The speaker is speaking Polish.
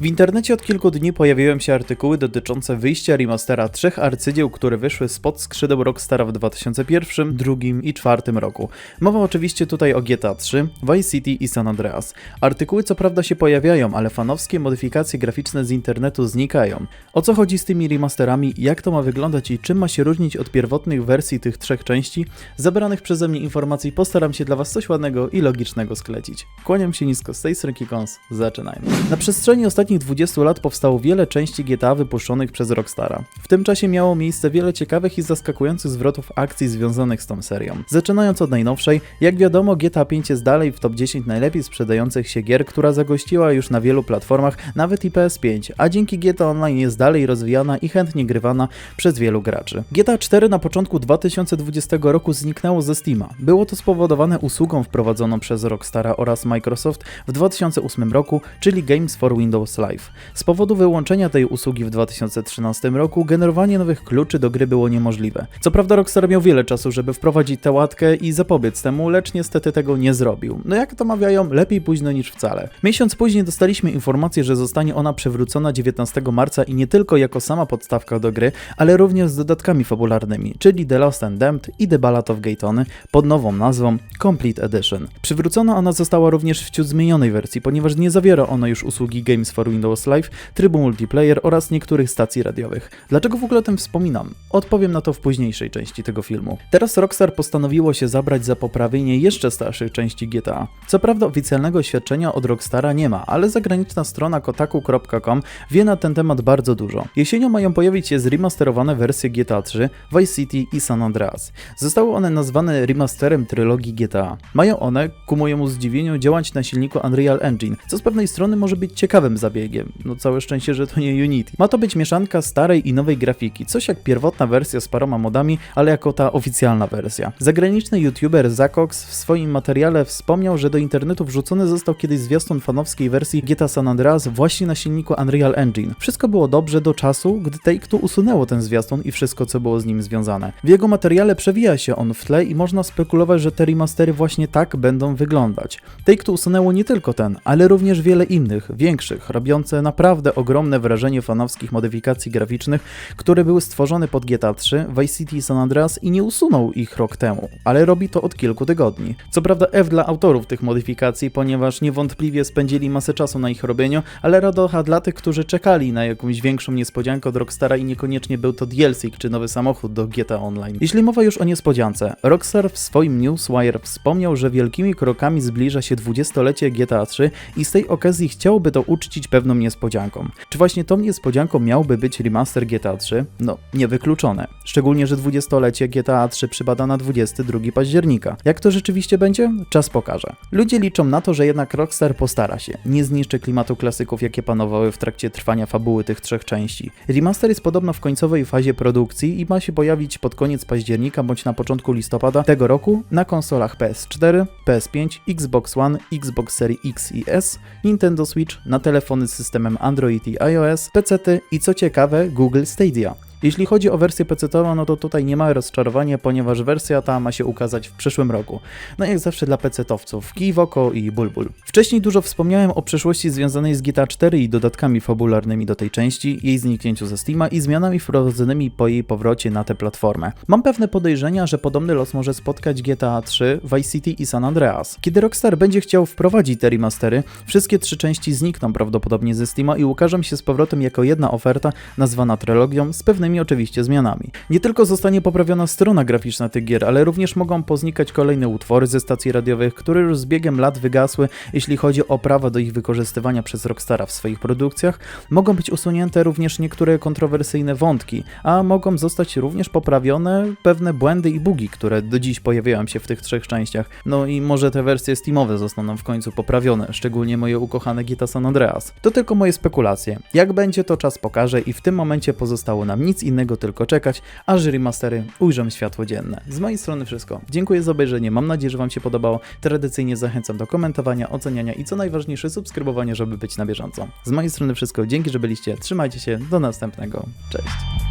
W internecie od kilku dni pojawiły się artykuły dotyczące wyjścia remastera trzech arcydzieł, które wyszły spod skrzydeł Rockstara w 2001, 2002 i 2004 roku. Mowa oczywiście tutaj o GTA 3, Vice City i San Andreas. Artykuły co prawda się pojawiają, ale fanowskie modyfikacje graficzne z internetu znikają. O co chodzi z tymi remasterami, jak to ma wyglądać i czym ma się różnić od pierwotnych wersji tych trzech części? Zebranych przeze mnie informacji postaram się dla Was coś ładnego i logicznego sklecić. Kłaniam się nisko z tej strony Kons, zaczynajmy. Na przestrzeni ostatnich 20 lat powstało wiele części GTA wypuszczonych przez Rockstara. W tym czasie miało miejsce wiele ciekawych i zaskakujących zwrotów akcji związanych z tą serią. Zaczynając od najnowszej, jak wiadomo GTA 5 jest dalej w top 10 najlepiej sprzedających się gier, która zagościła już na wielu platformach, nawet i PS5, a dzięki GTA Online jest dalej rozwijana i chętnie grywana przez wielu graczy. GTA 4 na początku 2020 roku zniknęło ze Steama. Było to spowodowane usługą wprowadzoną przez Rockstara oraz Microsoft w 2008 roku, czyli Games for Windows Z powodu wyłączenia tej usługi w 2013 roku generowanie nowych kluczy do gry było niemożliwe. Co prawda Rockstar miał wiele czasu, żeby wprowadzić tę łatkę i zapobiec temu, lecz niestety tego nie zrobił. No jak to mawiają, lepiej późno niż wcale. Miesiąc później dostaliśmy informację, że zostanie ona przywrócona 19 marca i nie tylko jako sama podstawka do gry, ale również z dodatkami fabularnymi, czyli The Lost and Damned i The Ballad of Gaytony pod nową nazwą Complete Edition. Przywrócona ona została również w ciut zmienionej wersji, ponieważ nie zawiera ona już usługi Games for Windows Live, trybu multiplayer oraz niektórych stacji radiowych. Dlaczego w ogóle o tym wspominam? Odpowiem na to w późniejszej części tego filmu. Teraz Rockstar postanowiło się zabrać za poprawienie jeszcze starszych części GTA. Co prawda oficjalnego oświadczenia od Rockstara nie ma, ale zagraniczna strona kotaku.com wie na ten temat bardzo dużo. Jesienią mają pojawić się zremasterowane wersje GTA 3, Vice City i San Andreas. Zostały one nazwane remasterem trylogii GTA. Mają one, ku mojemu zdziwieniu, działać na silniku Unreal Engine, co z pewnej strony może być ciekawym zabiegiem. No całe szczęście, że to nie Unity. Ma to być mieszanka starej i nowej grafiki, coś jak pierwotna wersja z paroma modami, ale jako ta oficjalna wersja. Zagraniczny youtuber Zakox w swoim materiale wspomniał, że do internetu wrzucony został kiedyś zwiastun fanowskiej wersji GTA San Andreas właśnie na silniku Unreal Engine. Wszystko było dobrze do czasu, gdy Take-Two usunęło ten zwiastun i wszystko, co było z nim związane. W jego materiale przewija się on w tle i można spekulować, że te remastery właśnie tak będą wyglądać. Take-Two usunęło nie tylko ten, ale również wiele innych, większych, robiące naprawdę ogromne wrażenie fanowskich modyfikacji graficznych, które były stworzone pod GTA 3, Vice City San Andreas i nie usunął ich rok temu, ale robi to od kilku tygodni. Co prawda F dla autorów tych modyfikacji, ponieważ niewątpliwie spędzili masę czasu na ich robieniu, ale radocha dla tych, którzy czekali na jakąś większą niespodziankę od Rockstara i niekoniecznie był to DLC czy nowy samochód do GTA Online. Jeśli mowa już o niespodziance, Rockstar w swoim Newswire wspomniał, że wielkimi krokami zbliża się 20-lecie GTA 3 i z tej okazji chciałby to uczcić pewną niespodzianką. Czy właśnie tą niespodzianką miałby być remaster GTA 3? No, niewykluczone. Szczególnie, że 20-lecie GTA 3 przypada na 22 października. Jak to rzeczywiście będzie? Czas pokaże. Ludzie liczą na to, że jednak Rockstar postara się, nie zniszczy klimatu klasyków, jakie panowały w trakcie trwania fabuły tych trzech części. Remaster jest podobno w końcowej fazie produkcji i ma się pojawić pod koniec października bądź na początku listopada tego roku na konsolach PS4, PS5, Xbox One, Xbox Series X i S, Nintendo Switch, na telefony systemem Android i iOS, PC-ty i co ciekawe Google Stadia. Jeśli chodzi o wersję PC-tową, no to tutaj nie ma rozczarowania, ponieważ wersja ta ma się ukazać w przyszłym roku. No jak zawsze dla PC-towców, kij w oko i bulbul. Wcześniej dużo wspomniałem o przeszłości związanej z GTA 4 i dodatkami fabularnymi do tej części, jej zniknięciu ze Steama i zmianami wprowadzonymi po jej powrocie na tę platformę. Mam pewne podejrzenia, że podobny los może spotkać GTA 3, Vice City i San Andreas. Kiedy Rockstar będzie chciał wprowadzić te remastery, wszystkie trzy części znikną prawdopodobnie ze Steama i ukażą się z powrotem jako jedna oferta nazwana trylogią z pewnymi oczywiście zmianami. Nie tylko zostanie poprawiona strona graficzna tych gier, ale również mogą poznikać kolejne utwory ze stacji radiowych, które już z biegiem lat wygasły, jeśli chodzi o prawa do ich wykorzystywania przez Rockstara w swoich produkcjach. Mogą być usunięte również niektóre kontrowersyjne wątki, a mogą zostać również poprawione pewne błędy i bugi, które do dziś pojawiają się w tych trzech częściach. No i może te wersje Steamowe zostaną w końcu poprawione, szczególnie moje ukochane GTA San Andreas. To tylko moje spekulacje. Jak będzie to czas pokaże i w tym momencie pozostało nam nic innego tylko czekać, aż remastery ujrzą światło dzienne. Z mojej strony wszystko. Dziękuję za obejrzenie, mam nadzieję, że Wam się podobało. Tradycyjnie zachęcam do komentowania, oceniania i co najważniejsze subskrybowania, żeby być na bieżąco. Z mojej strony wszystko, dzięki, że byliście, trzymajcie się, do następnego, cześć.